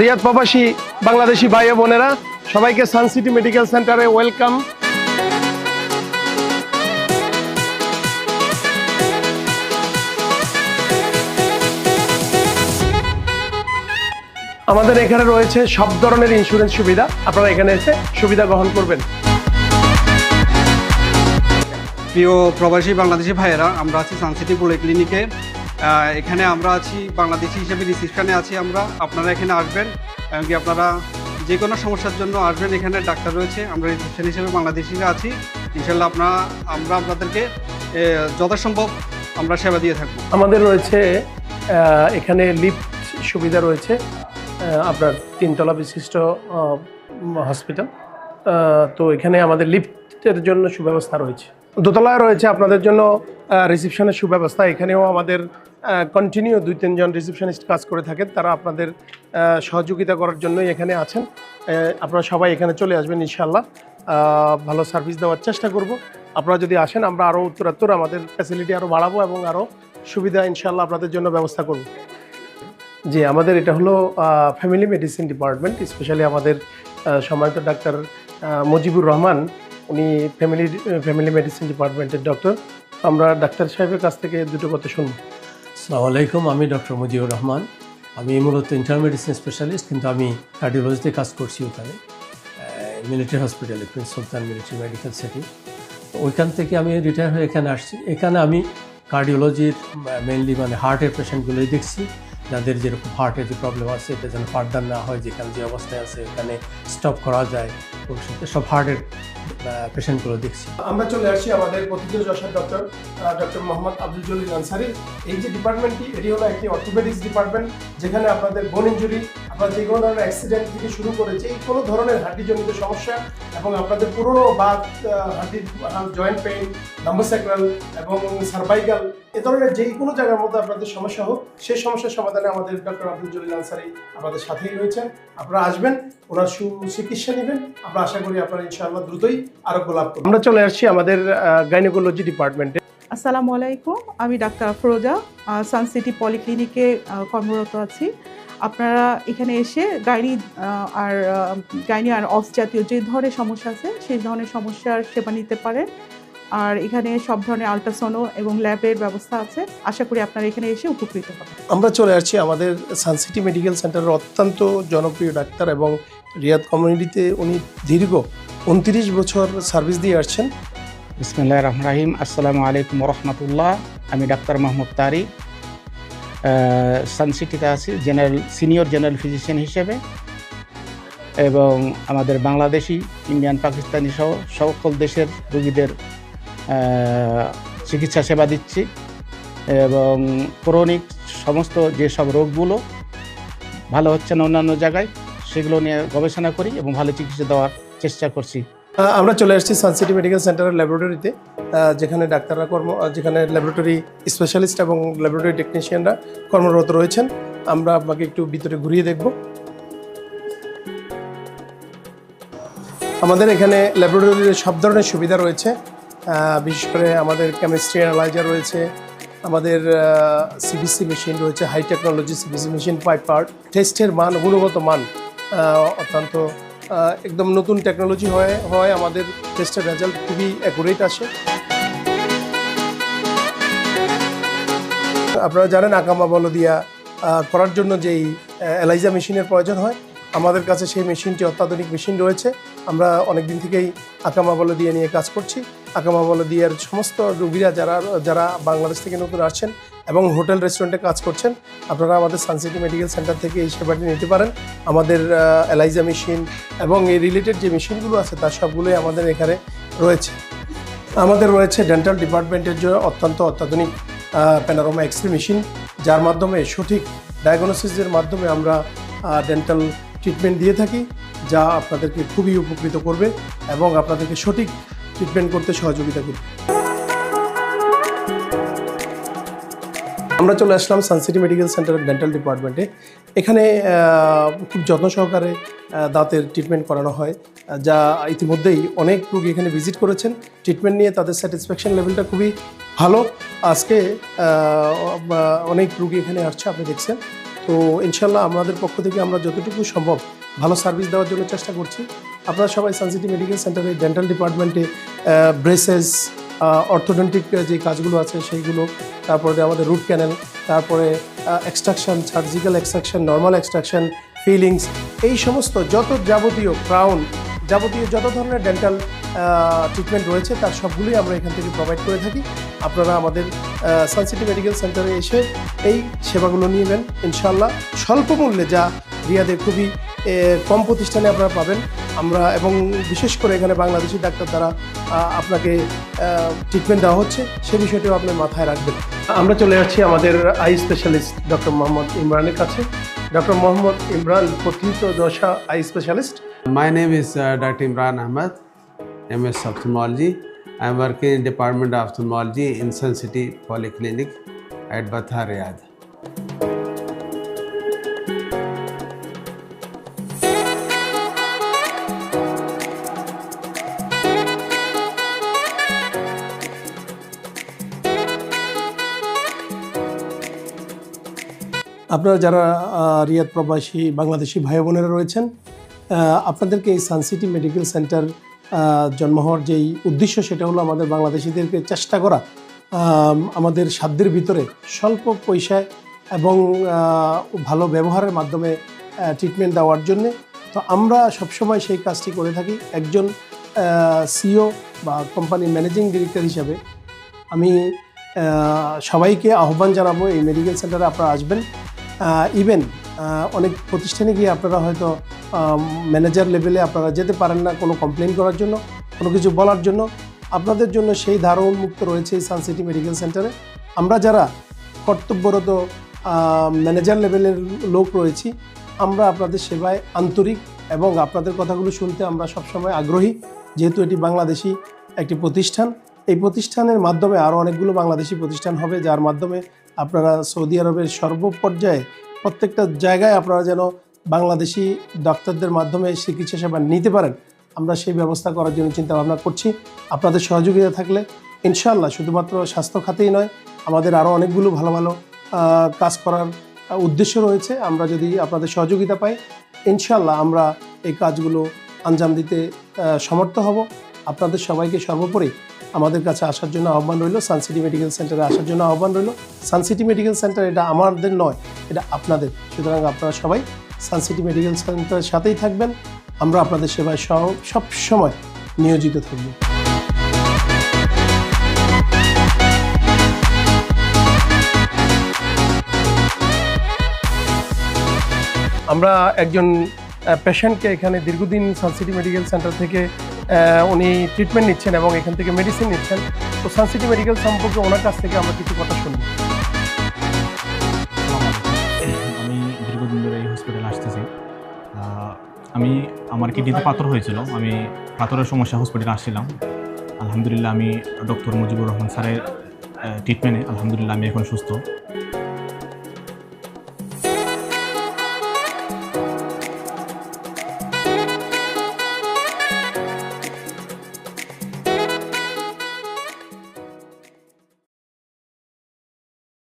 রিয়াদ প্রবাসী বাংলাদেশি ভাই বোনেরা, সবাইকে সানসিটি মেডিকেল সেন্টারে ওয়েলকাম। আমাদের এখানে রয়েছে সব ধরনের ইন্স্যুরেন্স সুবিধা। আপনারা এখানে এসে সুবিধা গ্রহণ করবেন। প্রিয় প্রবাসী বাংলাদেশি ভাইয়েরা, আমরা আছি সানসিটি পলিক্লিনিকে। এখানে আমরা আছি, বাংলাদেশি হিসেবে রিসিপশনে আছি আমরা। আপনারা এখানে আসবেন এমনকি আপনারা যে কোনো সমস্যার জন্য আসবেন। এখানে ডাক্তার রয়েছে, আমরা রিসিপশন হিসেবে বাংলাদেশিরা আছি। ইনশাল্লাহ আপনারা আমরা আপনাদেরকে যথাসম্ভব আমরা সেবা দিয়ে থাকব। আমাদের রয়েছে এখানে লিফট সুবিধা রয়েছে আপনার তিনতলা বিশিষ্ট হসপিটাল। তো এখানে আমাদের লিফটের জন্য সুব্যবস্থা রয়েছে। দোতলায় রয়েছে আপনাদের জন্য রিসিপশনের সুব্যবস্থা। এখানেও আমাদের কন্টিনিউ দুই, তিনজন রিসিপশনিস্ট কাজ করে থাকেন। তারা আপনাদের সহযোগিতা করার জন্যই এখানে আছেন। আপনারা সবাই এখানে চলে আসবেন ইনশাল্লাহ ভালো সার্ভিস দেওয়ার চেষ্টা করব। আপনারা যদি আসেন, আমরা আরও উত্তরাত্তর আমাদের ফ্যাসিলিটি আরও বাড়াবো এবং আরও সুবিধা ইনশাল্লাহ আপনাদের জন্য ব্যবস্থা করব। জি, আমাদের এটা হলো ফ্যামিলি মেডিসিন ডিপার্টমেন্ট স্পেশালি আমাদের সম্মানিত ডাক্তার মুজিবুর রহমান। উনি ফ্যামিলি ফ্যামিলি মেডিসিন ডিপার্টমেন্টের ডক্টর আমরা ডাক্তার সাহেবের কাছ থেকে দুটো কথা শুনব। আসসালামু আলাইকুম, আমি ডক্টর মুজিবুর রহমান। আমি মূলত ইন্টারমেডিসিন স্পেশালিস্ট কিন্তু আমি কার্ডিওলজিতে কাজ করছি ওখানে মিলিটারি হসপিটালে Prince Sultan Military Medical City ওইখান থেকে আমি রিটায়ার হয়ে এখানে আসছি। এখানে আমি কার্ডিওলজির মেনলি মানে হার্টের পেশেন্টগুলোই দেখছি। যাদের যেরকম হার্টের যে প্রবলেম আছে, এটা যেন ফার্দার না হয়, যেখানে যে অবস্থায় আছে, এখানে স্টপ করা যায় ভবিষ্যতে সব হার্টের পেশেন্টগুলো দেখছি। আমরা চলে আসছি আমাদের প্রথিত যশার ডক্টর ডক্টর মোহাম্মদ আব্দুল জলিল আনসারি। এই যে ডিপার্টমেন্টটি এটি হলো একটি অর্থোপেডিক্স ডিপার্টমেন্ট যেখানে আপনাদের বোন ইঞ্জুরি আপনার যে কোনো ধরনের অ্যাক্সিডেন্ট থেকে শুরু করে যে কোনো ধরনের হাড্ডিজনিত সমস্যা এবং আপনাদের পুরনো বা হাড্ডির জয়েন্ট পেইন লাম্বোস্যাক্রাল এবং সার্ভাইকাল এ ধরনের যেই কোনো জায়গার মধ্যে আপনাদের সমস্যা হোক সেই সমস্যার সমাধানে আমাদের ডক্টর আব্দুল জলিল আনসারি আমাদের সাথেই রয়েছেন। আপনারা আসবেন, ওনার সুচিকিৎসা নেবেন। আমরা আশা করি আপনারা ইনশাআল্লাহ দ্রুতই আরোগ্য লাভ করবেন। আমরা চলে আসছি আমাদের গাইনোকোলজি ডিপার্টমেন্টে আসসালামু আলাইকুম, আমি ডাক্তার আফরোজা সান সিটি পলিক্লিনিকে কর্মরত আছি। আপনারা এখানে এসে গাইনি আর গাইনি আর অফ জাতীয় যে ধরনের সমস্যা আছে, সেই ধরনের সমস্যার সেবা নিতে পারেন। আর এখানে সব ধরনের আল্ট্রাসোনো এবং ল্যাবের ব্যবস্থা আছে। আশা করি আপনারা এখানে এসে উপকৃত হবেন। আমরা চলে আসছি আমাদের সানসিটি মেডিকেল সেন্টারের অত্যন্ত জনপ্রিয় ডাক্তার এবং রিয়াদ কমিউনিটিতে উনি দীর্ঘ উনত্রিশ বছর সার্ভিস দিয়ে আসছেন। বিসমুল্লাহ রহমান রাহিম আসসালামু আলাইকুম রহমতুল্লাহ আমি ডাক্তার মাহমুদ তারি সানসিটিতে আছি জেনারেল সিনিয়র জেনারেল ফিজিশিয়ান হিসেবে, এবং আমাদের বাংলাদেশি ইন্ডিয়ান পাকিস্তানি সহ সকল দেশের রোগীদের চিকিৎসা সেবা দিচ্ছি, এবং ক্রনিক সমস্ত যেসব রোগগুলো ভালো হচ্ছে না অন্যান্য জায়গায়, সেগুলো নিয়ে গবেষণা করি এবং ভালো চিকিৎসা দেওয়ার চেষ্টা করছি। আমরা চলে আসছি সানসিটি মেডিকেল সেন্টারের ল্যাবরেটরিতে যেখানে ডাক্তাররা কর্ম যেখানে ল্যাবরেটরি স্পেশালিস্ট এবং ল্যাবরেটরি টেকনিশিয়ানরা কর্মরত রয়েছেন। আমরা আপনাকে একটু ভিতরে ঘুরিয়ে দেখব। আমাদের এখানে ল্যাবরেটরির সব ধরনের সুবিধা রয়েছে। বিশেষ করে আমাদের কেমিস্ট্রি অ্যানালাইজার রয়েছে, আমাদের সিবিসি মেশিন রয়েছে high technology CBC machine pipe part টেস্টের মান, গুণগত মান অত্যন্ত একদম নতুন টেকনোলজি হয় হয়, আমাদের টেস্টের রেজাল্ট খুবই অ্যাকুরেট আসে। আপনারা জানেন আকামা বলদিয়া করার জন্য যেই এলাইজা মেশিনের প্রয়োজন হয়, আমাদের কাছে সেই মেশিনটি অত্যাধুনিক মেশিন রয়েছে। আমরা অনেক দিন থেকেই আকামা বলদিয়া নিয়ে কাজ করছি। আকামা বলদিয়ার সমস্ত রুগীরা যারা যারা বাংলাদেশ থেকে নতুন আসছেন এবং হোটেল রেস্টুরেন্টে কাজ করছেন, আপনারা আমাদের সানসিটি মেডিকেল সেন্টার থেকে এই সেবাটি নিতে পারেন। আমাদের এলাইজা মেশিন এবং এই রিলেটেড যে মেশিনগুলো আছে তার সবগুলোই আমাদের এখানে রয়েছে। আমাদের রয়েছে ডেন্টাল ডিপার্টমেন্টের জন্য অত্যন্ত অত্যাধুনিক প্যানারোমা এক্সরে মেশিন, যার মাধ্যমে সঠিক ডায়াগনোসিসের মাধ্যমে আমরা ডেন্টাল ট্রিটমেন্ট দিয়ে থাকি, যা আপনাদেরকে খুবই উপকৃত করবে এবং আপনাদেরকে সঠিক ট্রিটমেন্ট করতে সহযোগিতা করবে। আমরা চলে আসলাম সানসিটি মেডিকেল সেন্টারের ডেন্টাল ডিপার্টমেন্টে এখানে খুব যত্ন সহকারে দাঁতের ট্রিটমেন্ট করানো হয়, যা ইতিমধ্যেই অনেক রোগী এখানে ভিজিট করেছেন। ট্রিটমেন্ট নিয়ে তাদের স্যাটিসফ্যাকশন লেভেলটা খুবই ভালো। আজকে অনেক রোগী এখানে আসছে, আপনি দেখছেন। তো ইনশাল্লাহ আমাদের পক্ষ থেকে আমরা যতটুকু সম্ভব ভালো সার্ভিস দেওয়ার জন্য চেষ্টা করছি। আপনারা সবাই সানসিটি মেডিকেল সেন্টারে ডেন্টাল ডিপার্টমেন্টে ব্রেসেস অর্থোডেন্টিক যে কাজগুলো আছে সেইগুলো, তারপরে আমাদের রুট ক্যানেল তারপরে extraction surgical extraction normal extraction fillings এই সমস্ত যত যাবতীয় ক্রাউন যাবতীয় যত ধরনের ডেন্টাল ট্রিটমেন্ট রয়েছে, তার সবগুলোই আমরা এখান থেকে প্রোভাইড করে থাকি। আপনারা আমাদের সানসিটি মেডিকেল সেন্টারে এসে এই সেবাগুলো নিবেন ইনশাল্লাহ স্বল্প মূল্যে যা রিয়াদের খুবই কম প্রতিষ্ঠানে আপনারা পাবেন আমরা এবং বিশেষ করে এখানে বাংলাদেশি ডাক্তার দ্বারা আপনাকে ট্রিটমেন্ট দেওয়া হচ্ছে সে বিষয়টিও আপনি মাথায় রাখবেন আমরা চলে যাচ্ছি আমাদের আই স্পেশালিস্ট ডক্টর মোহাম্মদ ইমরানের কাছে ডক্টর মোহাম্মদ ইমরান প্রথিত দশা eye specialist My name is uh, Dr. Imran Ahmed, MS Ophthalmology. I'm working in Department of Ophthalmology in Sun City Polyclinic at Batha, Riyadh. আপনারা যারা রিয়াদ প্রবাসী বাংলাদেশি ভাই বোনেরা রয়েছেন আপনাদেরকে এই সানসিটি মেডিকেল সেন্টার জন্ম হওয়ার যেই উদ্দেশ্য সেটা হলো আমাদের বাংলাদেশিদেরকে চেষ্টা করা আমাদের সাধ্যের ভিতরে স্বল্প পয়সায় এবং ভালো ব্যবহারের মাধ্যমে ট্রিটমেন্ট দেওয়ার জন্যে। তো আমরা সবসময় সেই কাজটি করে থাকি। একজন সিও বা কোম্পানির ম্যানেজিং ডিরেক্টর হিসাবে আমি সবাইকে আহ্বান জানাব এই মেডিকেল সেন্টারে আপনারা আসবেন। ইভেন অনেক প্রতিষ্ঠানে গিয়ে আপনারা হয়তো ম্যানেজার লেভেলে আপনারা যেতে পারেন না কোনো কমপ্লেন করার জন্য, কোনো কিছু বলার জন্য। আপনাদের জন্য সেই ধারা উন্মুক্ত রয়েছে এই সানসিটি মেডিকেল সেন্টারে আমরা যারা কর্তব্যরত ম্যানেজার লেভেলের লোক রয়েছি, আমরা আপনাদের সেবায় আন্তরিক এবং আপনাদের কথাগুলো শুনতে আমরা সবসময় আগ্রহী। যেহেতু এটি বাংলাদেশি একটি প্রতিষ্ঠান, এই প্রতিষ্ঠানের মাধ্যমে আরও অনেকগুলো বাংলাদেশি প্রতিষ্ঠান হবে, যার মাধ্যমে আপনারা সৌদি আরবের সর্বপর্যায়ে প্রত্যেকটা জায়গায় আপনারা যেন বাংলাদেশি ডাক্তারদের মাধ্যমে চিকিৎসা সেবা নিতে পারেন, আমরা সেই ব্যবস্থা করার জন্য চিন্তা ভাবনা করছি। আপনাদের সহযোগিতা থাকলে ইনশাআল্লাহ শুধুমাত্র স্বাস্থ্য খাতেই নয়, আমাদের আরও অনেকগুলো ভালো ভালো কাজ করার উদ্দেশ্য রয়েছে। আমরা যদি আপনাদের সহযোগিতা পাই, ইনশাআল্লাহ আমরা এই কাজগুলো আঞ্জাম দিতে সমর্থ হব। আপনাদের সবাইকে সর্বোপরি আমাদের কাছে আসার জন্য আহ্বান রইল সানসিটি মেডিকেল সেন্টারে আসার জন্য আহ্বান রইল। সানসিটি মেডিকেল সেন্টার এটা আমাদের নয়, এটা আপনাদের। সুতরাং আপনারা সবাই সানসিটি মেডিকেল সেন্টারের সাথেই থাকবেন। আমরা আপনাদের সেবায় সব সময় নিয়োজিত থাকব। আমরা একজন পেশেন্টকে এখানে দীর্ঘদিন সানসিটি মেডিকেল সেন্টার থেকে উনি ট্রিটমেন্ট নিচ্ছেন এবং এখান থেকে মেডিসিন নিচ্ছেন। তো সানসিটি মেডিকেল সম্পর্কে ওনার কাছ থেকে আমরা কিছু কথা শুনব। আমি দীর্ঘদিন ধরে এই হসপিটালে আসতেছি। আমি আমার কিডনিতে পাথর হয়েছিল। আমি পাথরের সমস্যা হসপিটালে আসছিলাম। আলহামদুলিল্লাহ আমি ডক্টর মুজিবুর রহমান স্যারের ট্রিটমেন্টে আলহামদুলিল্লাহ আমি এখন সুস্থ।